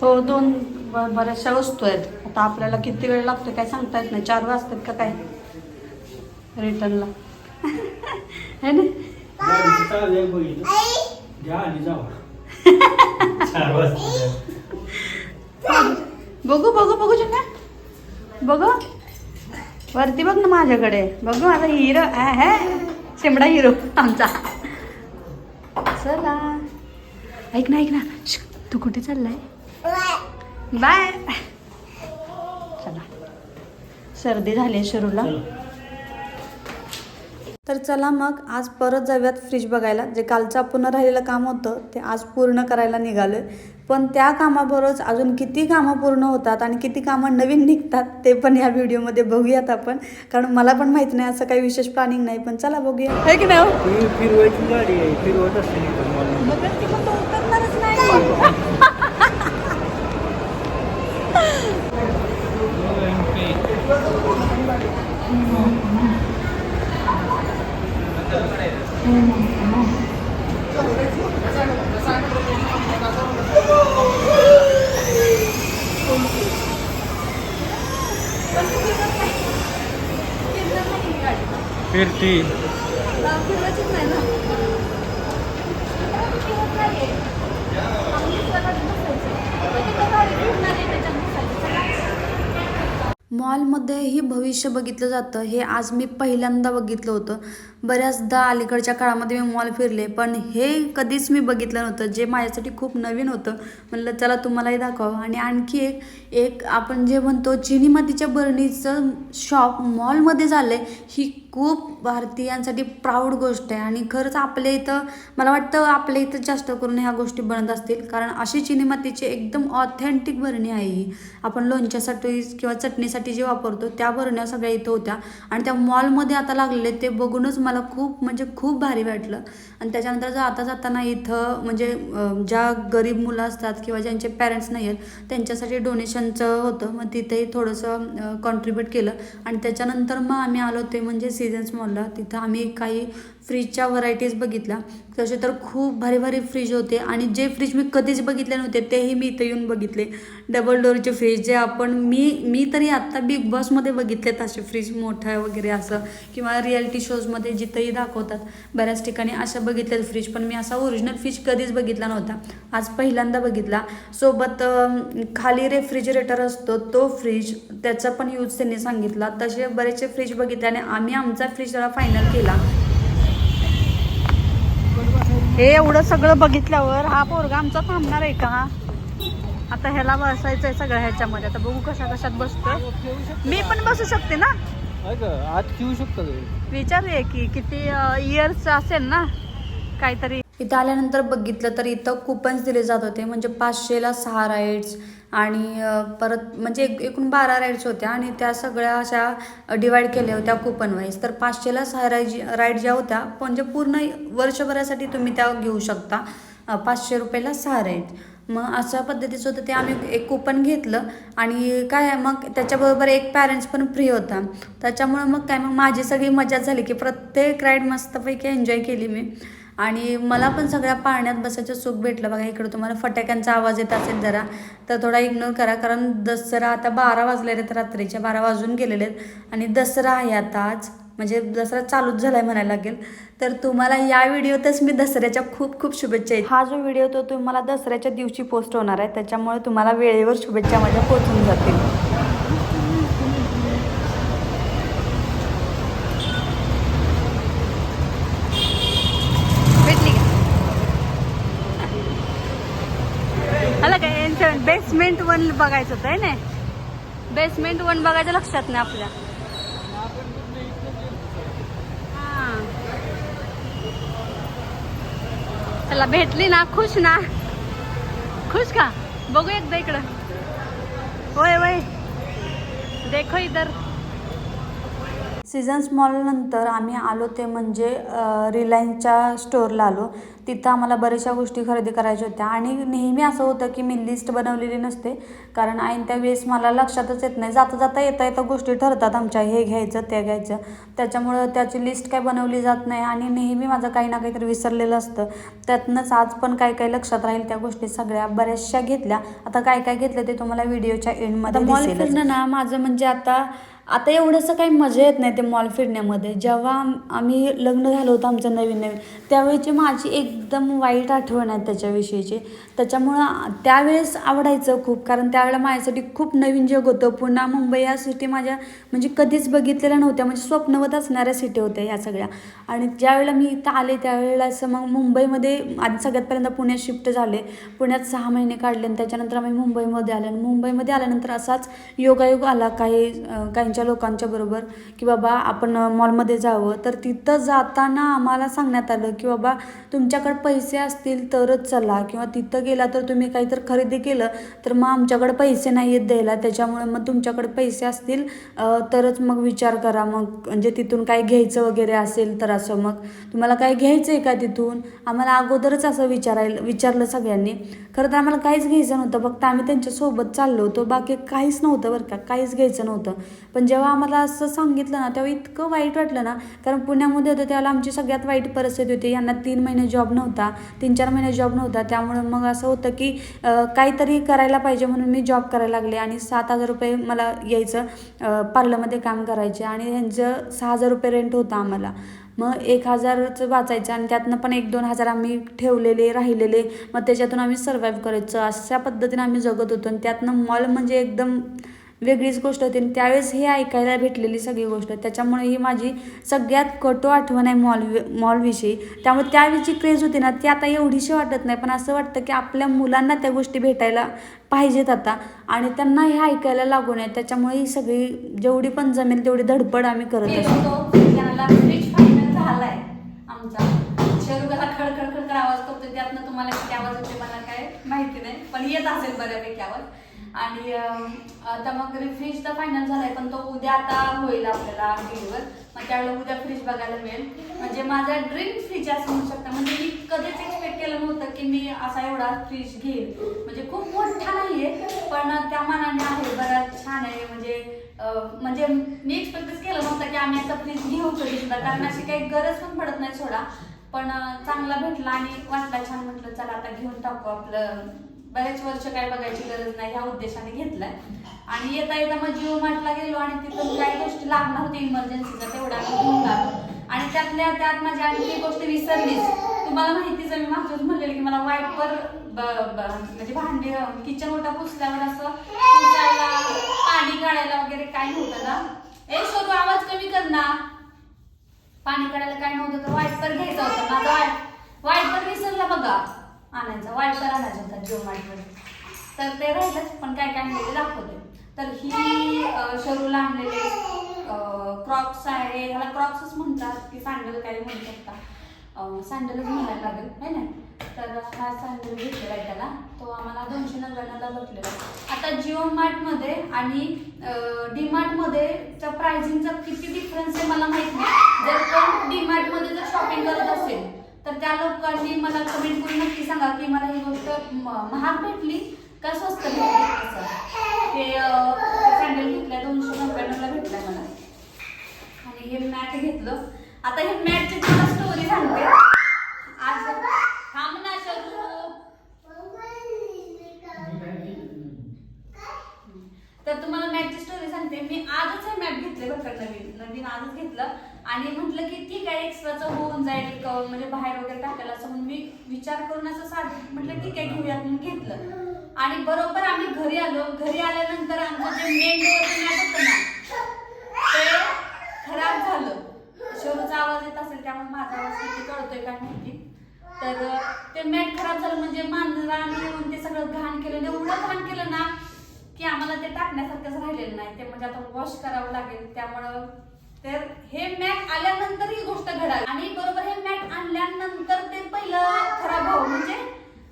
हो दोन बऱ्याचशा वस्तू आहेत. आता आपल्याला किती वेळ लागतो काय सांगता येत नाही. चार वाजतात का काय? रिटर्नला. है ना? बघू बघू बघू ना बघू. वरती बघ ना माझ्याकडे. बघू माझा हिरो है. शेंबडा हिरो आमचा. चला. ऐक ना ऐक ना. तू कुठे चाललाय? बाय. चला. सर्दी झाली आहे शरूला. तर चला मग आज परत जाऊयात फ्रीज बघायला. जे कालचं आपण राहिलेलं काम होतं ते आज पूर्ण करायला निघालो पण त्या कामाबरोबरच अजून किती कामं पूर्ण होतात आणि किती कामं नवीन निघतात ते पण या व्हिडिओमध्ये बघूयात आपण. कारण मला पण माहीत नाही असं काही विशेष प्लॅनिंग नाही पण चला बघूया. हे की नाही उतरणारच नाही भविष्य बघितलं जातं हे आज मी पहिल्यांदा बघितलं होतं. बऱ्याचदा अलीकडच्या काळामध्ये मी मॉल फिरले पण हे कधीच मी बघितलं नव्हतं जे माझ्यासाठी खूप नवीन होतं. म्हणलं चला तुम्हालाही दाखवावं. आणि आणखी एक एक आपण जे म्हणतो चिनी मातीच्या बरणीचं शॉप मॉलमध्ये झालं आहे ही खूप भारतीयांसाठी प्राऊड गोष्ट आहे. आणि खरंच आपल्या इथं मला वाटतं आपल्या इथं जास्त करून ह्या गोष्टी बनत असतील. कारण अशी चिनी मातीची एकदम ऑथेंटिक बरणी आहे ही. आपण लोणच्यासाठी किंवा चटणीसाठी जे वापरतो त्या बरण्या सगळ्या इथं होत्या. आणि त्या मॉलमध्ये आता लागलेले ते बघूनच मला खूप म्हणजे खूप भारी वाटलं. आणि त्याच्यानंतर जाता जाताना इथं म्हणजे ज्या गरीब मुलं असतात किंवा ज्यांचे पॅरेंट्स नाही आहेत त्यांच्यासाठी डोनेशनचं होतं. मग तिथेही थोडंसं कॉन्ट्रीब्यूट केलं. आणि त्याच्यानंतर मग आम्ही आलो ते म्हणजे सीझन्स मॉलला तिथं आम्ही काही फ्रीजच्या व्हरायटीज बघितल्या. तसे तर खूप भारी भारी फ्रीज होते आणि जे फ्रीज मी कधीच बघितले नव्हते तेही मी इथं येऊन बघितले. डबल डोअरचे फ्रीज जे आपण मी मी तरी आत्ता बिग बॉसमध्ये बघितलेत असे फ्रीज मोठं वगैरे असं किंवा रियालिटी शोजमध्ये जिथंही दाखवतात. बऱ्याच ठिकाणी अशा बघितलेत फ्रीज पण मी असा ओरिजिनल फ्रीज कधीच बघितला नव्हता. आज पहिल्यांदा बघितला. सोबत खाली रेफ्रिजरेटर असतो तो फ्रीज त्याचा पण यूज त्यांनी सांगितला. तसे बरेचसे फ्रीज बघितले आणि आम्ही आमचा फ्रीज जरा फायनल केला. हे एवढं सगळं बघितल्यावर हा पोरगा आमचा थांबणार आहे का? आता ह्याला बसायचं आहे सगळं ह्याच्यामध्ये. आता बघू कशा कशात बसतोय. मी पण बसू शकते ना? आज शकतो विचारूया की किती इयर्स असेल ना? काहीतरी इथं आल्यानंतर बघितलं तर इथं कुपन्स दिले जात होते. म्हणजे पाचशेला सहा राईड्स आणि परत म्हणजे एक- एकूण बारा राईड्स होत्या आणि त्या सगळ्या अशा डिवाईड केल्या होत्या कुपन वाईज तर पाचशेला सहा राईड राईड ज्या होत्या म्हणजे पूर्ण वर्षभरासाठी तुम्ही त्या घेऊ शकता. पाचशे रुपयाला सहा राईड मग अशा पद्धतीचं होतं ते आम्ही एक कुपन घेतलं आणि काय आहे मग त्याच्याबरोबर एक पॅरेंट्स पण फ्री होता. त्याच्यामुळं मग काय मग माझी सगळी मजा झाली की प्रत्येक राईड मस्तपैकी एन्जॉय केली मी. आणि मला पण सगळ्या पाण्यात बसायचं सुख भेटलं. बघा इकडं तुम्हाला फटाक्यांचा आवाज येत असेल जरा तर थोडा इग्नोर करा कारण दसरा आता बारा वाजलेले आहेत रात्रीच्या बारा वाजून गेलेले आहेत. आणि दसरा आहे आता आज. म्हणजे दसरा चालूच झालाय म्हणायला लागेल. तर तुम्हाला या व्हिडिओतच मी दसऱ्याच्या खूप खूप शुभेच्छा आहेत हा जो व्हिडिओ तो तुम्हाला दसऱ्याच्या दिवशी पोस्ट होणार आहे त्याच्यामुळे तुम्हाला वेळेवर शुभेच्छा माझ्या पोहोचून जातील भेटली का आला काय यांचं बेसमेंट वन बघायचं होतं आहे ना? बेसमेंट वन बघायचं लक्षात नाही आपल्या. हां. चला भेटली ना खुश ना. खुश का? बघू एकदा इकडं. होय वय देखो इधर. सीझन्स मॉल नंतर आम्ही आलो ते म्हणजे रिलायन्सच्या स्टोअरला आलो. तिथं आम्हाला बऱ्याचशा गोष्टी खरेदी करायच्या होत्या. आणि नेहमी असं होतं की मी लिस्ट बनवलेली नसते. कारण ऐन त्या वेळेस मला लक्षातच येत नाही. जाता जाता येता येता गोष्टी ठरतात आमच्या. हे घ्यायचं ते घ्यायचं. त्याच्यामुळं त्याची लिस्ट काय बनवली जात नाही. आणि नेहमी माझं काही ना काहीतरी विसरलेलं असतं. त्यातनंच आज पण काय काय लक्षात राहील त्या गोष्टी सगळ्या बऱ्याचशा घेतल्या. आता काय काय घेतलं ते तुम्हाला व्हिडिओच्या एंडमध्ये मॉल फिरणं ना माझं म्हणजे आता आता एवढंसं काही मजा येत नाही ते मॉल फिरण्यामध्ये. जेव्हा आम्ही लग्न झालं होतं आमचं नवीन नवीन त्यावेळीची माझी एकदम वाईट आठवण आहे त्याच्याविषयीची. त्याच्यामुळं त्यावेळेस आवडायचं खूप कारण त्यावेळेला माझ्यासाठी खूप नवीन जग होतं. पुन्हा मुंबई या सिटी माझ्या म्हणजे कधीच बघितलेल्या नव्हत्या. म्हणजे स्वप्नवत असणाऱ्या सिटी होत्या ह्या सगळ्या. आणि ज्यावेळेला मी इथं आले त्यावेळेला असं मग मुंबईमध्ये आधी सगळ्यात पहिल्यांदा पुण्यात शिफ्ट झाले. पुण्यात सहा महिने काढले आणि त्याच्यानंतर आम्ही मुंबईमध्ये आले. आणि मुंबईमध्ये आल्यानंतर असाच योगायोग आला. काही काही काहींच्या लोकांच्या बरोबर की बाबा आपण मॉलमध्ये जावं. तर तिथं जाताना आम्हाला सांगण्यात आलं की बाबा तुमच्याकडे पैसे असतील तरच चला. किंवा तिथं गेला तर तुम्ही काहीतरी खरेदी केलं तर मग आमच्याकडे पैसे नाही आहेत द्यायला. त्याच्यामुळे मग तुमच्याकडे पैसे असतील तरच मग विचार करा. मग म्हणजे तिथून काय घ्यायचं वगैरे असेल तर असं मग. तुम्हाला काय घ्यायचं आहे का तिथून? आम्हाला अगोदरच असं विचारायला विचारलं सगळ्यांनी. खरं तर आम्हाला काहीच घ्यायचं नव्हतं. फक्त आम्ही त्यांच्यासोबत चाललो होतो. बाकी काहीच नव्हतं बरं का. काहीच घ्यायचं नव्हतं. पण जेव्हा आम्हाला असं सांगितलं ना तेव्हा इतकं वाईट वाटलं ना कारण पुण्यामध्ये होतं त्यावेळेला आमची सगळ्यात वाईट परिस्थिती होती. यांना तीन महिने जॉब नव्हता तीन चार महिने जॉब नव्हता. त्यामुळं मग असं होतं की काहीतरी करायला पाहिजे म्हणून मी जॉब करायला लागले आणि सात हजार रुपये मला यायचं पार्लरमध्ये काम करायचे आणि यांचं सहा हजार रुपये रेंट होतं आम्हाला. मग एक हजारचं वाचायचं आणि त्यातनं पण एक दोन हजार आम्ही ठेवलेले राहिलेले. मग त्याच्यातून आम्ही सर्वाईव्ह करायचं. अशा पद्धतीने आम्ही जगत होतो आणि त्यातनं मॉल म्हणजे एकदम वेगळीच गोष्ट होती. आणि त्यावेळेस हे ऐकायला भेटलेली सगळी गोष्ट त्याच्यामुळे ही माझी सगळ्यात कटू आठवण आहे मॉल मॉलविषयी त्यामुळे त्यावेळीची क्रेज होती ना ती आता एवढीशी वाटत नाही. पण असं वाटतं की आपल्या मुलांना त्या गोष्टी भेटायला पाहिजेत आता. आणि त्यांना हे ऐकायला लागू नये. त्याच्यामुळे ही सगळी जेवढी पण जमेल तेवढी धडपड आम्ही करत असतो आमचा. खडखड खडखड आवाज करतो त्यातनं तुम्हाला किती आवाज होते मला काय माहिती नाही. पण येत असेल बऱ्यापैकी आवाज. आणि आता मग फ्रीज तर फायनल झालाय पण तो उद्या आता होईल आपल्याला डिलिव्हर मग त्यावेळेला उद्या फ्रीज बघायला मिळेल. म्हणजे माझा ड्रीम फ्रीज असं म्हणू शकता. म्हणजे मी कधीच एक्सपेक्ट केलं नव्हतं की मी असा एवढा फ्रीज घेईल. म्हणजे खूप मोठा नाहीये पण त्या मानाने आहे बराच छान आहे. म्हणजे म्हणजे मी एक्सपेक्टच केलं नव्हतं की आम्ही आता फ्रीज घेऊ कधी कारण अशी काही गरज पण पडत नाही सोडा. पण चांगला भेटला आणि वाटला छान म्हटलं चला आता घेऊन टाकू आपलं बरेच वर्ष काय बघायची गरज नाही ह्या उद्देशाने घेतलाय. आणि येता येता मग जिओ मार्टला गेलो आणि तिथून काही गोष्टी लागणार होती इमर्जन्सीचा तेवढा घेऊन आणि त्यातल्या त्यात माझी आणखी एक गोष्ट विसरलीच. तुम्हाला माहितीच मी मागच्याच म्हणलेलं की मला वाईपर म्हणजे भांडे किचन ओटा पुसल्यावर असं पुसायला पाणी काढायला वगैरे काय नव्हतं ना. ए शोधू आवाज कमी कर ना. पाणी काढायला काय नव्हतं तर वाईपर घ्यायचा होता. माझा वाईपर विसरला बघा. आणायचा. वाईपर आणायचा होता जिओ मार्टमध्ये तर ते राहिलंच पण काय काय आणलेले दाखवते. तर ही शरूला आणलेले क्रॉक्स आहे. ह्याला क्रॉक्सच म्हणतात की सँडल काय म्हणू शकता. सँडलच म्हणायला लागेल आहे ना? तर हा सँडल घेतलेला आहे त्याला. तो आम्हाला दोनशे नव्याण्णवला भेटलेला आता जिओ मार्टमध्ये आणि डी मार्टमध्ये त्या प्राइसिंगचा किती डिफरन्स आहे मला माहीत नाही. जर पण डी मार्टमध्ये जर शॉपिंग करत असेल तर त्या लोकांनी मला कमेंट करून नक्की सांगा की मला ही गोष्ट महाग भेटली का स्वस्त भेटली? असं. हे सँडल घेतलंय दोनशे नव्याण्णवला भेटलाय मला. आणि हे मॅट घेतलं. आता हे मॅटची तुम्हाला स्टोरी सांगते. आज थांब ना तर तुम्हाला मॅटची स्टोरी सांगते. मी आजच हे मॅट घेतले बरं नवीन. नवीन आजच घेतलं. आणि म्हटलं की ठीक आहे एक्स्ट्राचं होऊन जाईल क- म्हणजे बाहेर वगैरे टाकायला असं म्हणून मी विचार करून असं साधं म्हटलं ठीक आहे घेऊयात. म्हणून घेतलं. आणि बरोबर आम्ही घरी आलो. घरी आल्यानंतर आमचं जे मेन डोअर होतं ना ते खराब झालं. शोरूचा आवाज येत असेल त्यामुळे माझा आवाज किती कळतोय काय माहिती. तर ते मॅट खराब झालं म्हणजे मांजराने येऊन ते सगळं घाण केलं. एवढं घाण केलं ना की आम्हाला ते टाकण्यासारखंच राहिलेलं नाही. ते म्हणजे आता वॉश करावं लागेल त्यामुळं तर हे मॅट आल्यानंतर ही गोष्ट घडाली आणि बरोबर हे मॅट आणल्यानंतर ते पहिलं खराब व्हावं म्हणजे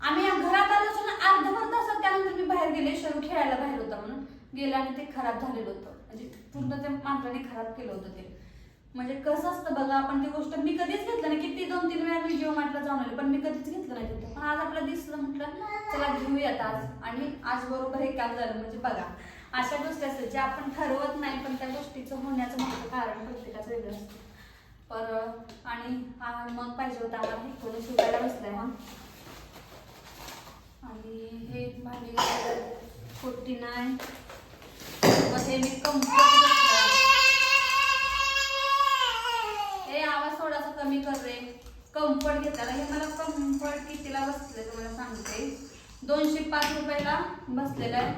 आम्ही घरात आलो असं अर्धभर तासात त्यानंतर मी बाहेर गेले शरू खेळायला बाहेर होता म्हणून गेलं आणि ते खराब झालेलं होतं. म्हणजे पूर्ण ते मांजराने खराब केलं होतं ते. म्हणजे कसं असतं बघा आपण ती गोष्ट मी कधीच घेतलं नाही किती दोन तीन वेळा मी जिओ मार्टला जाऊन आले पण मी कधीच घेतलं नाही तिथं. पण आज आपलं दिसलं म्हटलं चला घेऊयात आज. आणि आज बरोबर हे काम झालं. म्हणजे बघा अशा गोष्टी असतात ज्या आपण ठरवत नाही पण त्या गोष्टीचं होण्याचं म्हणजे कारण प्रत्येकाचं वेगळं असतं. पर आणि मग पाहिजे होतं आम्हाला हे कोणी शिकायला बसलंय हा. आणि हे माझी फोर्टी नाईन. मग हे मी कम्फर्ट हे आवाज थोडासा कमी कर रे. कम्फर्ट घेतला हे मला कम्फर्ट कितीला बसले तुम्हाला सांगते. दोनशे पाच रुपयाला बसलेला आहे.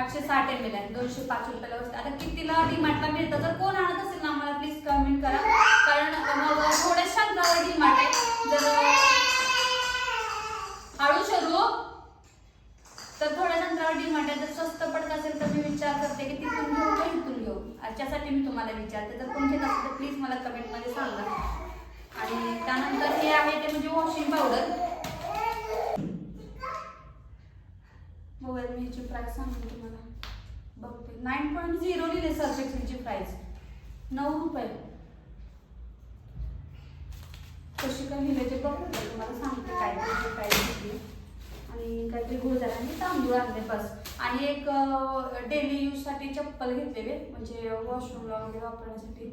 आठशे साठ एम एल आहे. दोनशे पाच रुपयाला बसले आता कितीला डीमार्टला मिळतं तर कोण आणत असेल ना मला प्लीज कमेंट करा. कारण मग थोड्या शंकावर डीमार्ट आहे. जर हळू शरू. तर थोड्या नंतर डिमांड आहे जर स्वस्त पडत असेल तर मी विचार करते की तिथून घेऊ का इथून घेऊ याच्यासाठी मी तुम्हाला विचारते. जर कोण घेत असेल तर प्लीज मला कमेंटमध्ये सांगा. आणि त्यानंतर हे आहे ते म्हणजे वॉशिंग पावडर. मोबाईल मी ह्याची प्राईस सांगते तुम्हाला. बघते. नाईन पॉईंट झिरो लिहिले सर एक्सेलची प्राईस नऊ रुपये. कशी काय लिहिले ते बघते तुम्हाला सांगते काय प्राईस किती आणि काहीतरी गुळदार आणि तांदूळ आणले बस. आणि एक डेली यूजसाठी चप्पल घेतलेले म्हणजे वॉशरूमला वगैरे वापरण्यासाठी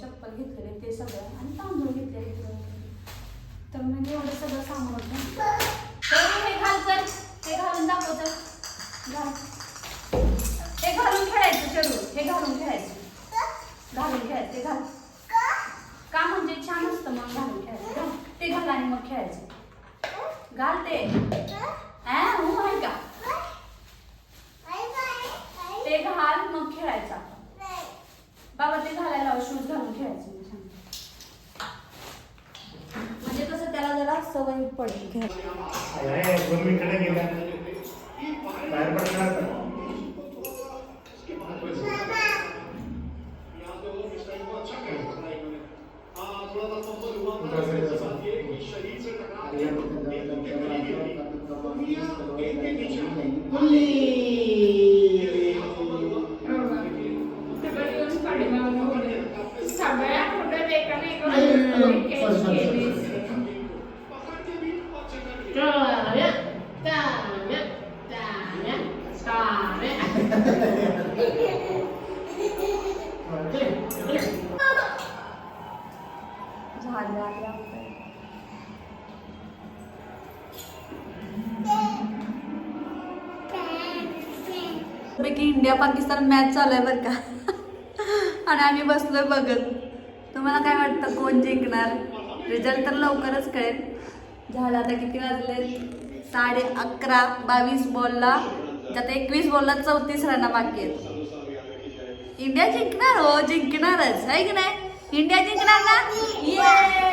चप्पल घेतलेले ते सगळं आणि तांदूळ घेतलेले तर म्हणजे एवढं सगळं सामान होतं तर हे घाल तर हे घालून दाखव तर घाल. हे घालून खेळायचं जरूर हे घालून खेळायचं. घालून खेळायचं ते घाल. का म्हणजे छान असतं मग घालून खेळायचं ते घाल आणि मग खेळायचं. घाल ते हा, हो आहे का? ते घाल मग खेळायचं आपण. बाबा ते घालायला शूज घालून खेळायचं. म्हणजे कसं त्याला जरा सवय पडेल खेळ अरे दोन मिनिटं गेला बाहेर पडणार का? झालं आहे आपलं. पैकी इंडिया पाकिस्तान मॅच चालू आहे बरं का? आणि आम्ही बसलोय बघत. तुम्हाला काय वाटतं कोण जिंकणार? रिझल्ट तर लवकरच कळेल. झालं आता किती वाजले? साडे अकरा बावीस बॉलला. त्यात एकवीस बॉलला चौतीस रना बाकी आहेत. इंडिया जिंकणार हो जिंकणारच. आहे की नाही? इंडिया जिंकणार ना? ये